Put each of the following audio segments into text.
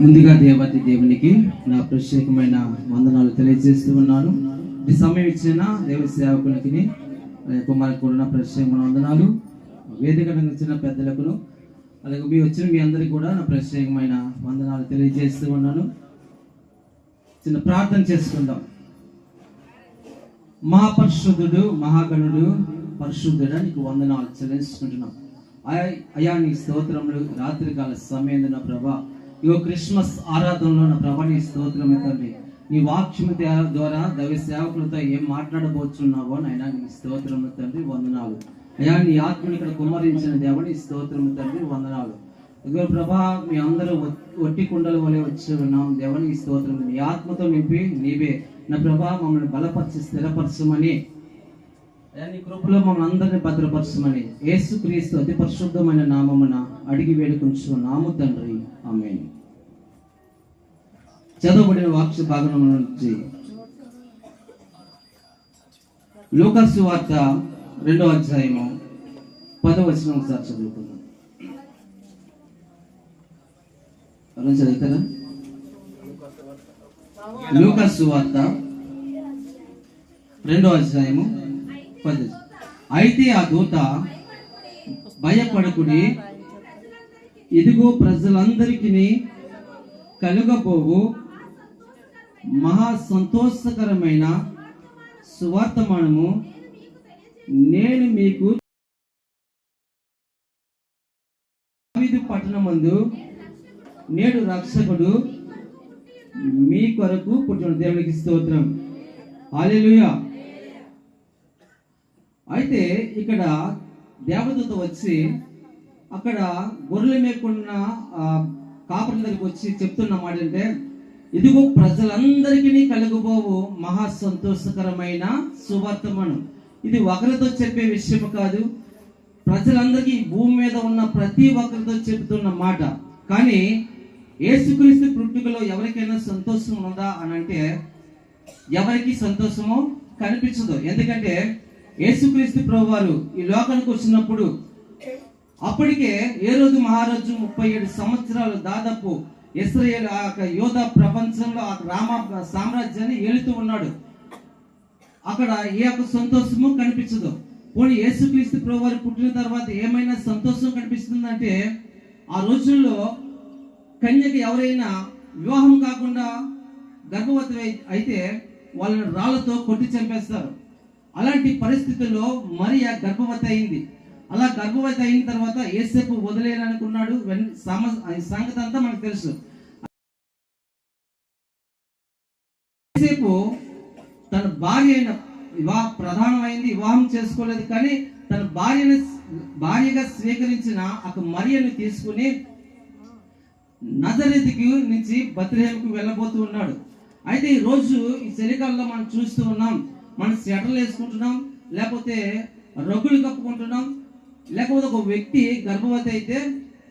ముందుగా దేవతి దేవునికి నా ప్రత్యేకమైన వందనాలు తెలియజేస్తూ ఉన్నాను. ఈ సమయం ఇచ్చిన దేవ సేవకులకి కుమారి కూడా ప్రత్యేకమైన వందనాలు. వేదిక ఇచ్చిన పెద్దలకును అలాగే మీ వచ్చిన మీ అందరికీ కూడా నా ప్రత్యేకమైన వందనాలు తెలియజేస్తూ ఉన్నాను. చిన్న ప్రార్థన చేసుకుందాం. మహాపరిశుద్ధుడు మహాగణుడు పరిశుద్ధుడు నీకు వందనాలు చెల్లించుకుంటున్నాం. అయా- నీ స్తోత్రములు రాత్రికాల సమయంలో నా ప్రభా ఇగో క్రిస్మస్ ఆరాధనలో నా ప్రభా నీ స్తోత్రం తండ్రి నీ వాక్యము ద్వారా దైవ సేవకులతో ఏం మాట్లాడబోచున్నావో నాయన నీ స్తోత్రము తండ్రి వందనాలు. అయ్యా నీ ఆత్మని ఇక్కడ కుమ్మరించిన దేవుని స్తోత్రము తండ్రి వందనాలు. ఇదిగో ప్రభా మీ అందరూ ఒట్టి కుండల వలె వచ్చి ఉన్నాం. దేవునికి స్తోత్రం నీ ఆత్మతో నింపి నీవే. నా ప్రభా మమ్మల్ని బలపరిచి స్థిరపరచమని. అయ్యా, నీ కృపలో మమ్మల్ని అందరిని భద్రపరచమని. యేసు క్రీస్తు అతి పరిశుద్ధమైన నామమున అడిగి వేడుకుంటూ నాము తండ్రి. ఆమె చదవబడిన వాక్య భాగం నుంచి. లూకస్ వార్త రెండో అధ్యాయము పదో వచనం ఒకసారి చదువుకుందాం. ఎవరైనా చదువుతారా? లూకస్ వార్త రెండో అధ్యాయము పది. అయితే ఆ దూత భయపడకుడి ఇదిగో ప్రజలందరికీ కలుగబోవు మహా సంతోషకరమైన సువార్తమానము నేను మీకు పట్టణమందు నేడు రక్షకుడు మీ కొరకు పుట్టిన దేవునికి స్తోత్రం. హల్లెలూయా. అయితే ఇక్కడ దేవదూత వచ్చి అక్కడ గొర్రెల మేకున్న ఆ, దగ్గరికి వచ్చి చెప్తున్న మాట అంటే ఇదిగో ప్రజలందరికీ కలుగుబోవు మహా సంతోషకరమైన సువర్తమానం. ఇది ఒకరితో చెప్పే విషయం కాదు. ప్రజలందరికీ భూమి మీద ఉన్న ప్రతి ఒక్కరితో చెబుతున్న మాట. కానీ ఏసుక్రీస్తు పుట్టుకలో ఎవరికైనా సంతోషం ఉందా అని అంటే ఎవరికి సంతోషమో కనిపించదు. ఎందుకంటే యేసుక్రీస్తు ప్రభు వారు ఈ లోకానికి వచ్చినప్పుడు అప్పటికే ఏ రోజు మహారాజు ముప్పై ఏడు సంవత్సరాలు దాదాపు ఇస్రాయేల్ ఆ యొక్క యోధ ప్రపంచంలో ఆ రామ సామ్రాజ్యాన్ని ఏలుతూ ఉన్నాడు. అక్కడ ఏ యొక్క సంతోషము కనిపించదు. పోనీ యేసుక్రీస్తు ప్రభు వారు పుట్టిన తర్వాత ఏమైనా సంతోషం కనిపిస్తుందంటే ఆ రోజుల్లో కన్యకి ఎవరైనా వివాహం కాకుండా గర్భవతి అయితే వాళ్ళని రాళ్ళతో కొట్టి చంపేస్తారు. అలాంటి పరిస్థితుల్లో మరియా గర్భవతి అయింది. అలా గర్భవతి అయిన తర్వాత ఏసేపు వదిలేననుకున్నాడు. సమ- సంగతి అంతా మనకు తెలుసు. ఏసేపు తన భార్య అయిన వివాహ ప్రధానమైంది వివాహం చేసుకోలేదు కానీ తన భార్యను భార్యగా స్వీకరించిన ఒక మరియను తీసుకుని నజరేతికి నుంచి బత్రహేమకు వెళ్ళబోతూ ఉన్నాడు. అయితే ఈ రోజు ఈ చలికాలంలో మనం చూస్తూ ఉన్నాం మనం స్వెటర్లు వేసుకుంటున్నాం లేకపోతే రగ్గులు కప్పుకుంటున్నాం లేకపోతే ఒక వ్యక్తి గర్భవతి అయితే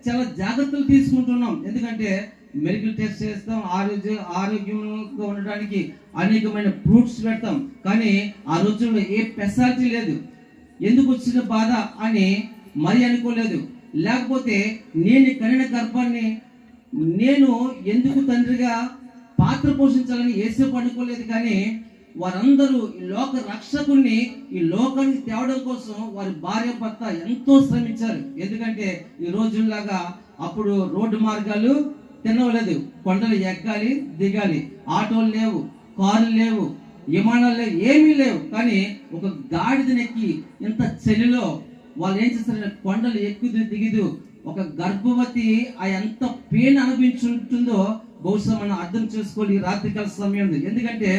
చాలా జాగ్రత్తలు తీసుకుంటున్నాం. ఎందుకంటే మెడికల్ టెస్ట్ చేస్తాం ఆరోగ్య ఆరోగ్యంగా ఉండడానికి అనేకమైన ఫ్రూట్స్ పెడతాం. కానీ ఆ రోజుల్లో ఏ పెసాలిటీ లేదు. ఎందుకు వచ్చిన బాధ అని మరి అనుకోలేదు. లేకపోతే నేను కనిన గర్భాన్ని నేను ఎందుకు తండ్రిగా పాత్ర పోషించాలని ఏసేపు అనుకోలేదు కానీ వారందరూ ఈ లోక రక్షకుణ్ణి ఈ లోకానికి తేవడం కోసం వారి భార్య భర్త ఎంతో శ్రమించారు. ఎందుకంటే ఈ రోజుల్లాగా అప్పుడు రోడ్డు మార్గాలు తినవలేదు. కొండలు ఎక్కాలి దిగాలి. ఆటోలు లేవు కార్లు లేవు విమానాలు లేవు ఏమీ లేవు. కానీ ఒక గాడిదనెక్కి ఇంత చలిలో వాళ్ళు ఏం చేస్తారంటే కొండలు ఎక్కుదు దిగదు. ఒక గర్భవతి ఆ ఎంత పెయిన్ అనిపించుంటుందో బహుశా మనం అర్థం చేసుకోవాలి ఈ రాత్రికాల సమయంలో. ఎందుకంటే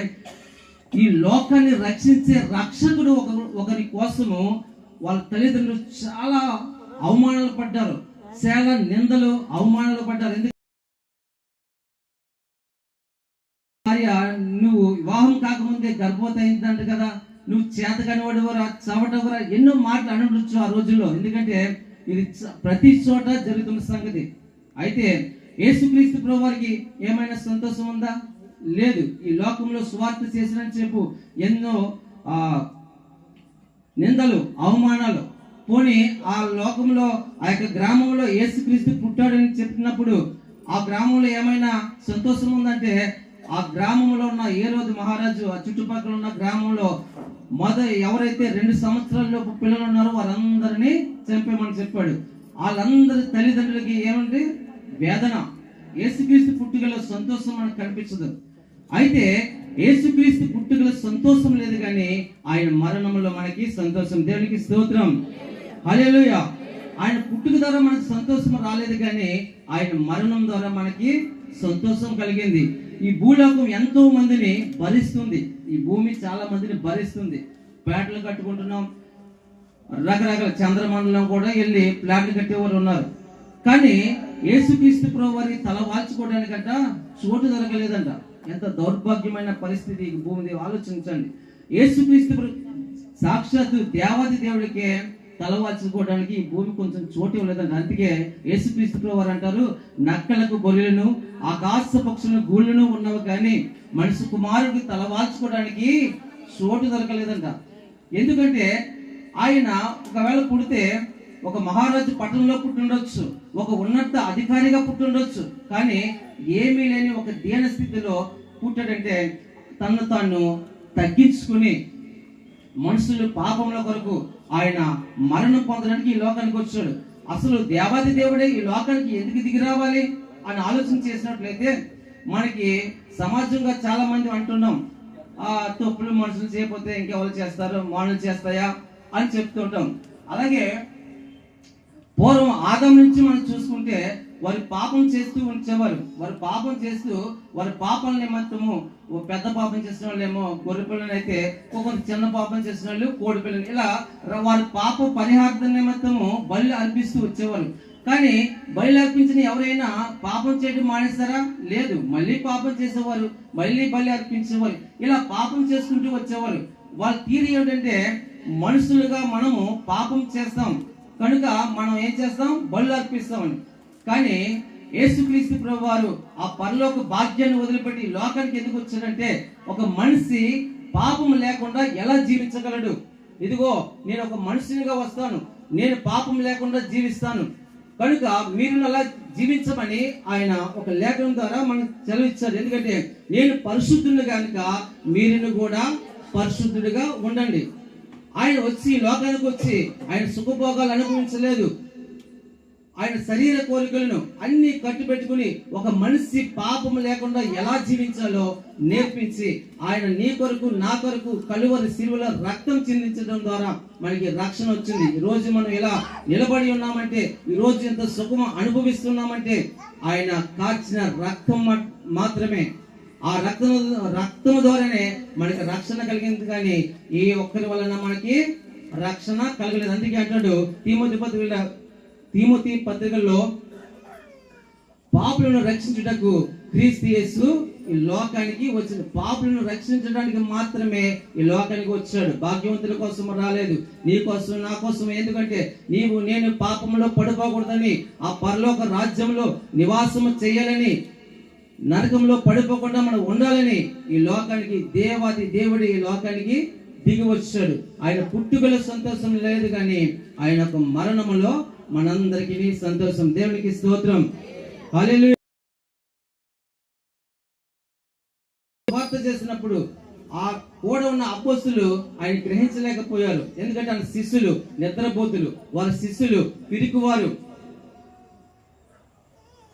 ఈ లోకాన్ని రక్షించే రక్షకుడు ఒక ఒకరి కోసము వాళ్ళ తల్లిదండ్రులు చాలా అవమానాలు పడ్డారు. చాలా నిందలు అవమానాలు పడ్డారు. ఎందుకంటే నువ్వు వివాహం కాకముందే గర్భవతి అయిందంట కదా. నువ్వు చేత వాడువరా చవటవరా ఎన్నో మాటలు అనుండొచ్చు ఆ రోజుల్లో. ఎందుకంటే ఇది ప్రతి చోట జరుగుతున్న సంగతి. అయితే యేసుక్రీస్తు ప్రభువారికి ఏమైనా సంతోషం ఉందా? లేదు. ఈ లోకంలో స్వార్థ చేసిన చెప్పు ఎన్నో ఆ నిందలు అవమానాలు. పోనీ ఆ లోకంలో ఆ యొక్క గ్రామంలో యేసుక్రీస్తు పుట్టాడని చెప్పినప్పుడు ఆ గ్రామంలో ఏమైనా సంతోషం ఉందంటే ఆ గ్రామంలో ఉన్న ఏ రోజు మహారాజు ఆ చుట్టుపక్కల ఉన్న గ్రామంలో మొద ఎవరైతే రెండు సంవత్సరాల లోపు పిల్లలు ఉన్నారో వారందరినీ చంపేమని చెప్పాడు. వాళ్ళందరి తల్లిదండ్రులకి ఏమంటే వేదన. ఏసుక్రీస్తు పుట్టుకలో సంతోషం మనకు కనిపించదు. అయితే ఏసుక్రీస్తు పుట్టుకలో సంతోషం లేదు కానీ ఆయన మరణంలో మనకి సంతోషం. దేవునికి స్తోత్రం. హలేలుయ ఆయన పుట్టుక ద్వారా మనకు సంతోషం రాలేదు కానీ ఆయన మరణం ద్వారా మనకి సంతోషం కలిగింది. ఈ భూలోకం ఎంతో మందిని భరిస్తుంది. ఈ భూమి చాలా మందిని భరిస్తుంది. ప్లాట్లు కట్టుకుంటున్నాం. రకరకాల చంద్రమండలం కూడా వెళ్ళి ప్లాట్లు కట్టేవారు ఉన్నారు. కానీ యేసుక్రీస్తు ప్రభు వారికి తల వాల్చుకోవడానికంట చోటు దొరకలేదంట. ఎంత దౌర్భాగ్యమైన పరిస్థితి ఈ భూమి ఆలోచించండి. యేసుక్రీస్తు సాక్షాత్తు దేవాది దేవుడికే తలవాల్చుకోవడానికి ఈ భూమి కొంచెం చోటు ఇవ్వలేదంట అందుకే యేసుక్రీస్తు వారు అంటారు నక్కలకు బొలులను ఆకాశ పక్షులను గూళ్ళను ఉన్నవి కానీ మనిషి కుమారుడికి తలవాల్చుకోవడానికి చోటు దొరకలేదంట. ఎందుకంటే ఆయన ఒకవేళ పుడితే ఒక మహారాజు పట్టణంలో పుట్టుండొచ్చు ఒక ఉన్నత అధికారిగా పుట్టుండొచ్చు కానీ ఏమీ లేని ఒక దీన స్థితిలో పుట్టాడంటే తను తాను తగ్గించుకుని మనుషులు పాపంలో కొరకు ఆయన మరణం పొందడానికి ఈ లోకానికి వచ్చాడు. అసలు దేవాది దేవుడే ఈ లోకానికి ఎందుకు దిగి రావాలి అని ఆలోచన చేసినట్లయితే మనకి సమాజంగా చాలా మంది అంటున్నాం. ఆ తప్పులు మనుషులు చేయకపోతే ఇంకెవరు చేస్తారు? మానులు చేస్తాయా? అని చెప్తుంటాం. అలాగే పూర్వం ఆదం నుంచి మనం చూసుకుంటే వారు పాపం చేస్తూ ఉంచేవారు. వారు పాపం చేస్తూ వారి పాపం నిమిత్తము ఓ పెద్ద పాపం చేసిన వాళ్ళేమో గొర్రె పిల్లని అయితే ఒక్కొక్క చిన్న పాపం చేసిన వాళ్ళు కోడి పిల్లలు ఇలా వారి పాప పరిహార్థ నిమిత్తము బలి అర్పిస్తూ వచ్చేవారు. కానీ బలి అర్పించిన ఎవరైనా పాపం చేయడం మానేస్తారా లేదు. మళ్ళీ పాపం చేసేవారు. మళ్ళీ బలి అర్పించేవారు. ఇలా పాపం చేసుకుంటూ వచ్చేవారు. వాళ్ళ తీరు ఏంటంటే మనుషులుగా మనము పాపం చేస్తాం. కనుక మనం ఏం చేస్తాం? బళ్ళు అర్పిస్తామని. కానీ యేసుక్రీస్తు ప్రభు వారు ఆ పరలోక భాగ్యాన్ని వదిలిపెట్టి లోకానికి ఎందుకు వచ్చాడంటే ఒక మనిషి పాపం లేకుండా ఎలా జీవించగలడు? ఇదిగో నేను ఒక మనిషినిగా వస్తాను. నేను పాపం లేకుండా జీవిస్తాను. కనుక మీరు అలా జీవించమని ఆయన ఒక లేఖనం ద్వారా మనకు సెలవిచ్చారు. ఎందుకంటే నేను పరిశుద్ధుని కనుక మీరును కూడా పరిశుద్ధుడిగా ఉండండి. ఆయన వచ్చి లోకానికి వచ్చి ఆయన సుఖభోగాలు అనుభవించలేదు. ఆయన శరీర కోరికలను అన్ని కట్టుబెట్టుకుని ఒక మనిషి పాపం లేకుండా ఎలా జీవించాలో నేర్పించి ఆయన నీ కొరకు నా కొరకు కలువరి శిలువలో రక్తం చిందించడం ద్వారా మనకి రక్షణ వచ్చింది. ఈ రోజు మనం ఇలా నిలబడి ఉన్నామంటే ఈ రోజు ఎంత సుఖం అనుభవిస్తున్నామంటే ఆయన కాచిన రక్తం మాత్రమే. ఆ రక్తం రక్తం ద్వారానే మనకి రక్షణ కలిగింది కానీ ఏ ఒక్కరి వలన మనకి రక్షణ కలగలేదు. అందుకే అంటాడు తిమోతి పత్రిక తీమతి పత్రికల్లో పాపులను రక్షించుటకు క్రీస్తు యేసు ఈ లోకానికి వచ్చిన పాపులను రక్షించడానికి మాత్రమే ఈ లోకానికి వచ్చాడు. భాగ్యవంతుల కోసం రాలేదు. నీ కోసం నా కోసం ఎందుకంటే నీవు నేను పాపంలో పడిపోకూడదని ఆ పరలోక రాజ్యంలో నివాసము చేయాలని నరకంలో పడిపోకుండా మనం ఉండాలని ఈ లోకానికి దేవాది దేవుడు ఈ లోకానికి దిగి వచ్చాడు. ఆయన పుట్టుకల సంతోషం లేదు కానీ ఆయన యొక్క మరణములో మనందరికీ సంతోషం. దేవునికి స్తోత్రం. హల్లెలూయా. వార్త చేసినప్పుడు ఆ కూడా ఉన్న అబ్బస్సులు ఆయన గ్రహించలేకపోయారు. ఎందుకంటే ఆయన శిష్యులు నిద్రపోతులు. వారి శిష్యులు పిరికివారు.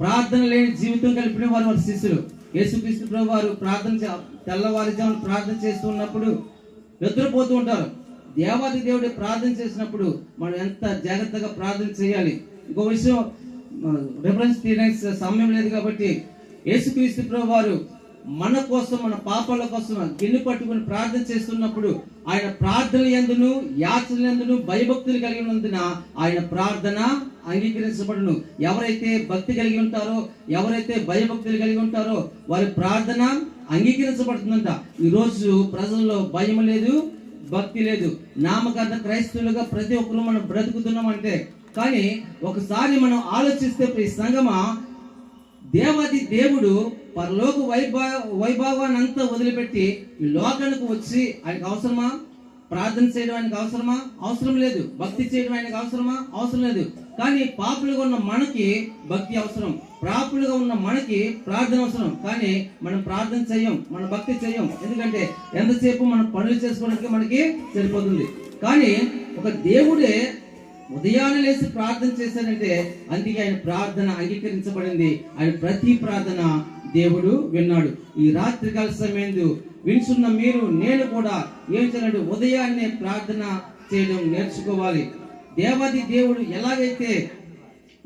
ప్రార్థన లేని జీవితం కలిపిన వారు వారి శిష్యులు. యేసుక్రీస్తు ప్రభు వారు ప్రార్థన తెల్లవారుజామున ప్రార్థన చేస్తున్నప్పుడు నిద్రపోతూ ఉంటారు. దేవాది దేవుడి ప్రార్థన చేసినప్పుడు మనం ఎంత జాగ్రత్తగా ప్రార్థన చేయాలి? ఇంకో విషయం రిఫరెన్స్ తీయడానికి సమయం లేదు కాబట్టి యేసుక్రీస్తు ప్రభు వారు మన కోసం మన పాపాల కోసం గిన్నె పట్టుకుని ప్రార్థన చేస్తున్నప్పుడు ఆయన ప్రార్థన ఎందును యాచన ఎందును భయభక్తులు కలిగి ఉన్నందున ఆయన ప్రార్థన అంగీకరించబడును. ఎవరైతే భక్తి కలిగి ఉంటారో ఎవరైతే భయభక్తులు కలిగి ఉంటారో వారి ప్రార్థన అంగీకరించబడుతుందంట. ఈరోజు ప్రజల్లో భయం లేదు భక్తి లేదు. నామకార్థ క్రైస్తవులుగా ప్రతి ఒక్కరు మనం బ్రతుకుతున్నాం అంటే కానీ ఒకసారి మనం ఆలోచిస్తే ఈ సంగమా దేవాది దేవుడు పరలోక వైభవ వైభవాన్ని అంతా వదిలిపెట్టి లోకానికి వచ్చి ఆయనకు అవసరమా? ప్రార్థన చేయడం ఆయనకు అవసరమా? అవసరం లేదు. భక్తి చేయడం ఆయనకు అవసరమా? అవసరం లేదు. కానీ పాపులుగా ఉన్న మనకి భక్తి అవసరం. ప్రాపులుగా ఉన్న మనకి ప్రార్థన అవసరం. కానీ మనం ప్రార్థన చేయం మన భక్తి చేయం. ఎందుకంటే ఎంతసేపు మనం పనులు చేసుకోవడానికి మనకి సరిపోతుంది. కానీ ఒక దేవుడే ఉదయాన్నే లేచి ప్రార్థన చేశాడంటే అందుకే ఆయన ప్రార్థన అంగీకరించబడింది. ఆయన ప్రతి ప్రార్థన దేవుడు విన్నాడు. ఈ రాత్రి కాల సమయంలో వినుచున్న మీరు నేను కూడా ఏం చేయాలంటే ఉదయాన్నే ప్రార్థన చేయడం నేర్చుకోవాలి. దేవాది దేవుడు ఎలాగైతే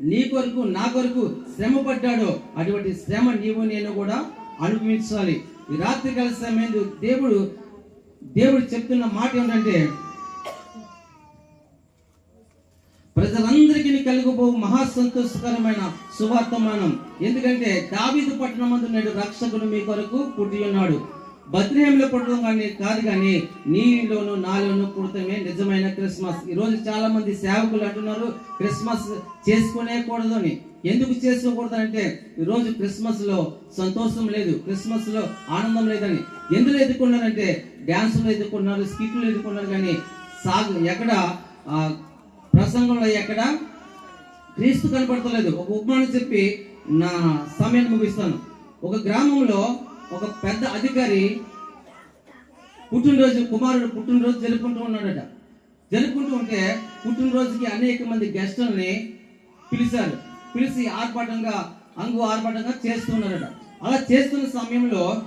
నీ కొరకు నా కొరకు శ్రమ పడ్డాడో అటువంటి శ్రమ నీవు నేను కూడా అనుభవించాలి. ఈ రాత్రికాల సమయంలో దేవుడు దేవుడు చెప్తున్న మాట ఏంటంటే ప్రజలందరికీ కలిగిపో మహా సంతోషకరమైన సువార్తమానం ఎందుకంటే దావీదు పట్టణం నేడు రక్షకుడు మీ కొరకు పుట్టి ఉన్నాడు. బద్రహంలో పుట్టడం కానీ కాదు కానీ నీలోను నాలోను పుడతమే నిజమైన క్రిస్మస్. ఈరోజు చాలా మంది సేవకులు అంటున్నారు క్రిస్మస్ చేసుకునే కూడదు అని. ఎందుకు చేసుకోకూడదు అంటే ఈరోజు క్రిస్మస్లో సంతోషం లేదు క్రిస్మస్లో ఆనందం లేదని. ఎందులో ఎదుర్కొన్నారంటే డ్యాన్సులు ఎదుర్కొన్నారు స్కిట్లు ఎదుర్కొన్నారు కానీ సాగు ఎక్కడ ప్రసంగంలో ఎక్కడ క్రీస్తు కనపడతలేదు. ఒక ఉపమానం చెప్పి నా సమయాన్ని ముగిస్తాను. ఒక గ్రామంలో ఒక పెద్ద అధికారి పుట్టినరోజు కుమారుడు పుట్టినరోజు జరుపుకుంటూ ఉన్నాడట. జరుపుకుంటూ ఉంటే పుట్టినరోజుకి అనేక మంది గెస్టుల్ని పిలిచారు. పిలిచి ఆర్భాటంగా అంగు ఆర్భాటంగా చేస్తున్నారట. అలా చేస్తున్న సమయంలో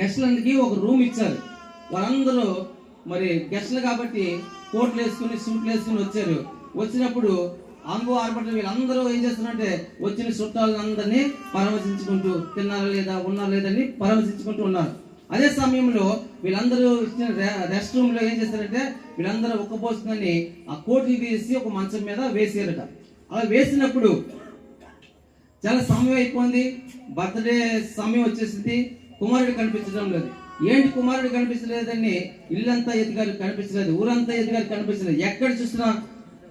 గెస్టులందరికీ ఒక రూమ్ ఇచ్చారు. వాళ్ళందరూ మరి గెస్టులు కాబట్టి కోట్లు వేసుకుని సూట్లు వేసుకుని వచ్చారు. వచ్చినప్పుడు అంగు ఆర్భటం వీళ్ళందరూ ఏం చేస్తున్నారంటే వచ్చిన చుట్టాలందరినీ పరామర్శించుకుంటూ తిన్నారా లేదా ఉన్నారా లేదని పరామర్శించుకుంటూ ఉన్నారు. అదే సమయంలో వీళ్ళందరూ ఇచ్చిన రె- రెస్ట్ రూమ్లో ఏం చేస్తారంటే వీళ్ళందరూ ఒక్క పోసుకొని ఆ కోట్లు తీసి ఒక మంచం మీద వేసారట అలా వేసినప్పుడు చాలా సమయం అయిపోయింది. బర్త్డే సమయం వచ్చేసింది. కుమారుడు కనిపించడం లేదు. ఏంటి కుమారుడు కనిపించలేదని ఇల్లంతా ఎదిగారు కనిపించలేదు ఊరంతా ఎదిగారు కనిపించలేదు. ఎక్కడ చూసినా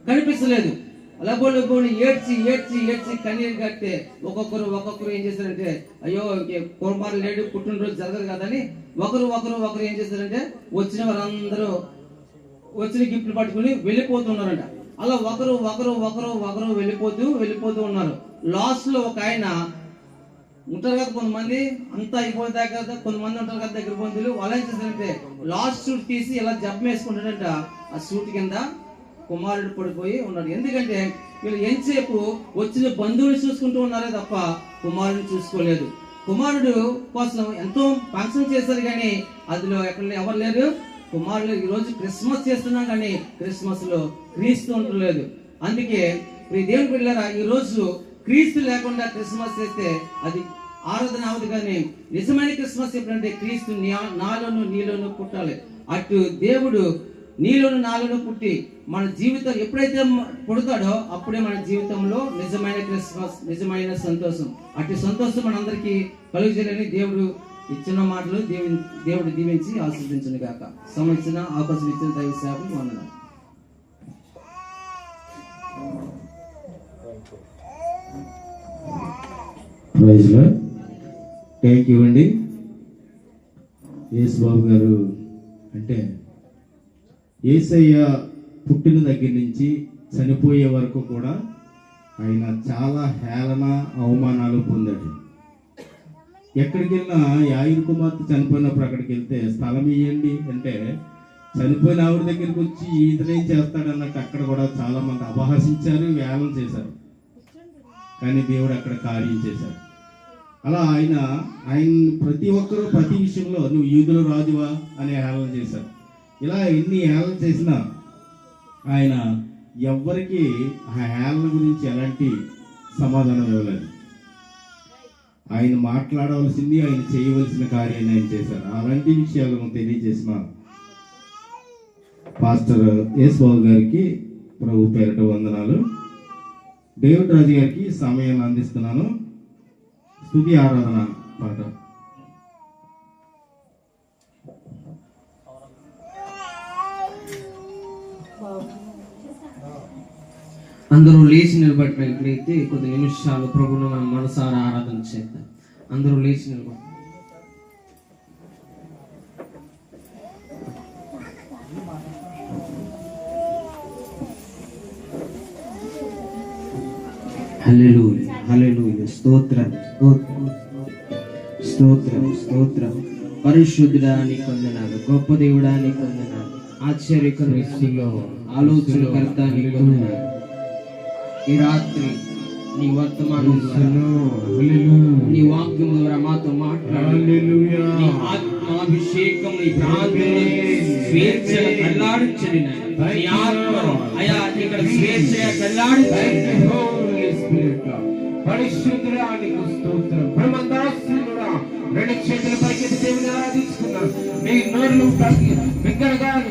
కనిపించలేదు. లబోలు లబోని ఏడ్చి ఏడ్చి ఏడ్చి కన్నీరు కట్టే ఒక్కొక్కరు ఒక్కొక్కరు ఏం చేశారంటే అయ్యో ఇంకే లేడు పుట్టినరోజు జరగదు కదని ఒకరు ఒకరు ఒకరు ఏం చేశారంటే వచ్చిన వారందరూ వచ్చిన గిఫ్ట్లు పట్టుకుని వెళ్ళిపోతున్నారంట అలా ఒకరు ఒకరు ఒకరు ఒకరు వెళ్ళిపోతూ వెళ్ళిపోతూ ఉన్నారు. లాస్ట్లో ఒక ఆయన ఉంటారు కదా కొంతమంది అంతా అయిపోతాయి కదా కొంతమంది ఉంటారు కదా దగ్గర బంధువులు వాళ్ళు ఏం చేశారంటే లాస్ట్ సూట్ తీసి ఇలా జబ్బు వేసుకుంటారంట ఆ సూట్ కింద కుమారుడు పడిపోయి ఉన్నాడు. ఎందుకంటే వీళ్ళు ఎంతసేపు వచ్చిన బంధువులు చూసుకుంటూ ఉన్నారే తప్ప కుమారుడిని చూసుకోలేదు. కుమారుడు కోసం ఎంతో ఫంక్షన్ చేశారు కానీ అందులో ఎక్కడ ఎవరు లేరు? కుమారుడు ఈ రోజు క్రిస్మస్ చేస్తున్నాం కానీ క్రిస్మస్లో క్రీస్తు ఉండలేదు అందుకే ఈ దేవుని పిల్లరా ఈ రోజు క్రీస్తు లేకుండా క్రిస్మస్ చేస్తే అది ఆరాధన అవదు కానీ నిజమైన క్రిస్మస్ ఎప్పుడంటే క్రీస్తు నీ- నాలోను నీలోను పుట్టాలి. అటు దేవుడు నీలోను నాలోను పుట్టి మన జీవితం ఎప్పుడైతే పుడతాడో అప్పుడే మన జీవితంలో నిజమైన క్రిస్మస్ నిజమైన సంతోషం. అటు సంతోషం మనందరికీ కలుగుజేయాలని దేవుడు ఇచ్చిన మాటలు దేవి దేవుడు దీవించి ఆశీర్దించను గాక. సంబంధించిన అవకాశం ఇచ్చిన దైవ సేవకు వందనాలు. థ్యాంక్ యూ అండి. యేసు బాబు గారు అంటే ఏసయ్య పుట్టిన దగ్గర నుంచి చనిపోయే వరకు కూడా ఆయన చాలా హేళన అవమానాలు పొందాడు. ఎక్కడికి వెళ్ళినా యాయుర్ కుమార్తె చనిపోయినప్పుడు అక్కడికి వెళ్తే స్థలం ఇవ్వండి అంటే చనిపోయిన ఆవిడ దగ్గరికి వచ్చి ఈతనే చేస్తాడన్నట్టు అక్కడ కూడా చాలా మంది అపహసించారు వేలం చేశారు. కానీ దేవుడు అక్కడ కార్యం చేశాడు. అలా ఆయన ఆయన ప్రతి ఒక్కరూ ప్రతి విషయంలో నువ్వు యూదుల రాజువా అనే హేళన చేశారు. ఇలా ఎన్ని ఏళ్ళు చేసినా ఆయన ఎవ్వరికి ఆ ఏళ్ళ గురించి ఎలాంటి సమాధానం ఇవ్వలేదు. ఆయన మాట్లాడవలసింది ఆయన చేయవలసిన కార్యాన్ని ఆయన చేశారు. అలాంటి విషయాలను తెలియజేసిన పాస్టర్ యేసుబాబు గారికి ప్రభు పేరట వందనాలు. డేవిడ్ రాజు గారికి సమయాన్ని అందిస్తున్నాను. స్థుతి ఆరాధన పాట. అందరూ లేచి నిలబడినట్లయితే కొద్ది నిమిషాలు ప్రభును మనం మనసారా ఆరాధన చేద్దాం. అందరూ లేచి నిలబడి. హల్లెలూయ హల్లెలూయ. స్తోత్రం స్తోత్రం స్తోత్రం స్తోత్రం. పరిశుద్ధుడా నీకు వందనాలు గొప్ప దేవుడా నీకు వందనాలు ఆశ్చర్యకరులో ఆలోచనకర్త నీకు వందనాలు ఈ రాత్రి నీ వర్తమానం నీ వాక్యం ద్వారా మాతో మాట్లాడు. నీ ఆత్మాభిషేకం నీ ప్రాంతంలో స్వేచ్ఛగా కల్లాడించండి నాయనా. నీ ఆత్మ అయా ఇక్కడ స్వేచ్ఛగా కల్లాడించండి పరిశుద్ధుడానికి స్తోత్రం. బ్రహ్మందాసుడా రెండు చేతుల పైకి దేవుని ఆరాధించుకున్నాం మీ నోర్లు బిగ్గరగా మీ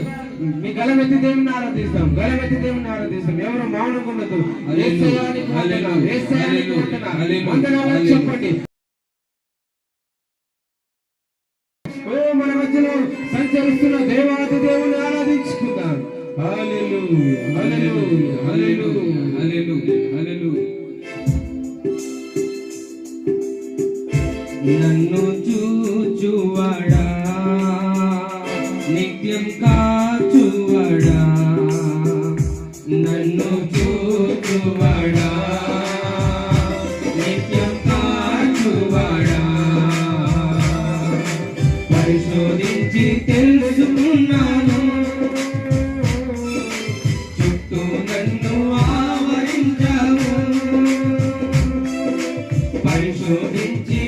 గలమెత్తి దేవుని ఆరాధిస్తాం గలమెత్తి దేవుని ఆరాధిస్తాం ఎవరు మౌనంగా ఉండదు చెప్పండి. ఓ మన మధ్యలో సంచరిస్తున్న దేవాది దేవుని ఆరాధించుకుందాం. హల్లెలూయా హల్లెలూయా హల్లెలూయా హల్లెలూయా హల్లెలూయా నన్ను చూచువడా? నిత్యం కాచువడా